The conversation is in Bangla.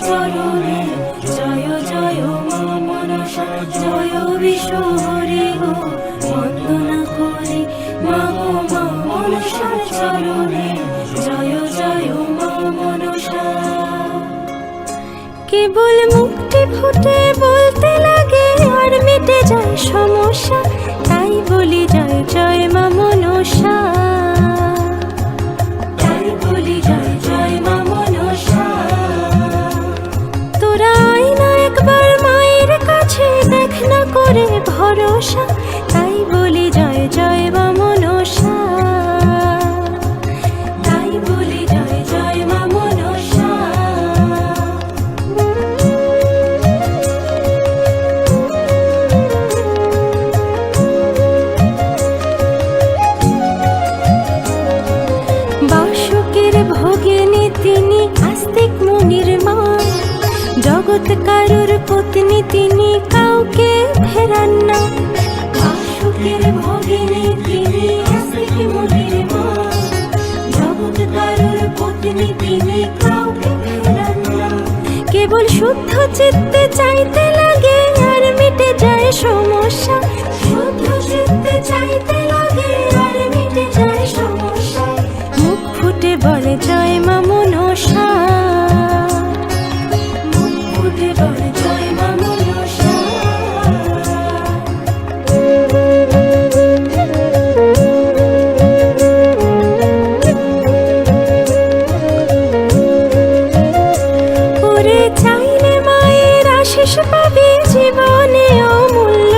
চরণে। জয় জয় মা মনসা। জয় বিশ্বরে গো, বন্দনা করি। মা গো, মা মনসা চরণে। জয় জয় মা মনসা। কেবল মুক্তি ফুটে বলতে লাগে, আর মিটে যায় সমস্যা। তাই বলি জয় জয় মা মনসা। তাই বলি জয় জয় না করে ভরসা, তাই বলি জয় জয় মা মনসা। তাই বাসকের তিনি আস্তিক মনির মা। জগৎ কারুর কেবল শুদ্ধ চিত্তে চাইতে লাগে আর মিটে যায় সমস্যা। জীবনে অমূল্য